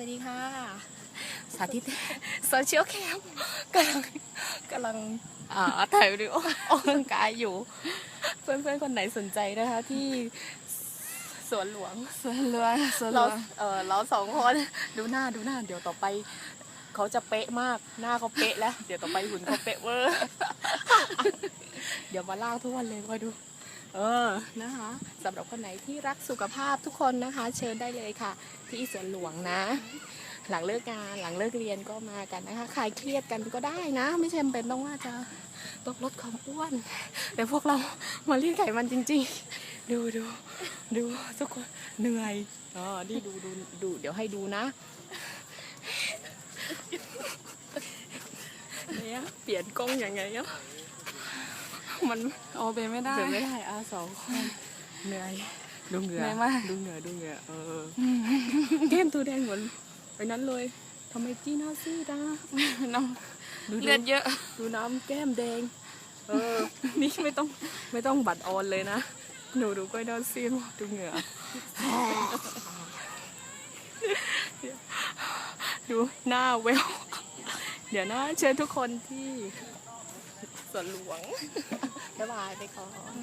วัสดีค่ะ สาธิตโซเชียลแคมกำลังกำลังอ่าถ่ายวิดีโอออกกำลังกายอยู่ เพื่อนๆ คนไหนสนใจนะคะที่สวนหลวงสวนหลวงสวนหลเราวงเออเราสองคนดูหน้าดูหน้า เดี๋ยวต่อไป เขาจะเป๊ะมากหน้าเขาเป๊ะแล้ว เดี๋ยวต่อไปหุ่นเขาเป๊ะเวอร์ เดี๋ยวมาล่างทุกวันเลยคอยดู เออนะคะสำหรับคนไหนที่รักสุขภาพทุกคนนะคะ เชิญได้เลยค่ะ ที่สวนหลวงนะ หลังเลิกงานหลังเลิกเรียนก็มากันนะคะคลายเครียดกันก็ได้นะ ไม่จำเป็นต้องว่าจะต้องลดความอ้วนแต่พวกเรามาเลี่ยงไขมันจริง ๆ ดูดูดูทุกคนเหนื่อยอ๋อนี่ดูดูดูเดี๋ยวให้ดูนะเนี่ยเปลี่ยนกล้องยังไงอะ มันโอเปนไม่ได้เปลี่ยนไม่ได้อาสองคนเหนื่อยดูเหงื่อเหนื่อยมากดูเหงื่อดูเหงื่อเออแก้มตัวแดงเหมือนไปนั้นเลยทำไมจี้หน้าซีดอะน้องดูเลือดเยอะ ดูน้ำแก้มแดง เออ นี่ไม่ต้องไม่ต้องบัตรออนเลยนะ หนูดูก้อยดอนซีนดูเหงื่อดูหน้าเวล เดี๋ยวนะเชิญทุกคนที่ สวนหลวง บ๊ายบายไปก่อน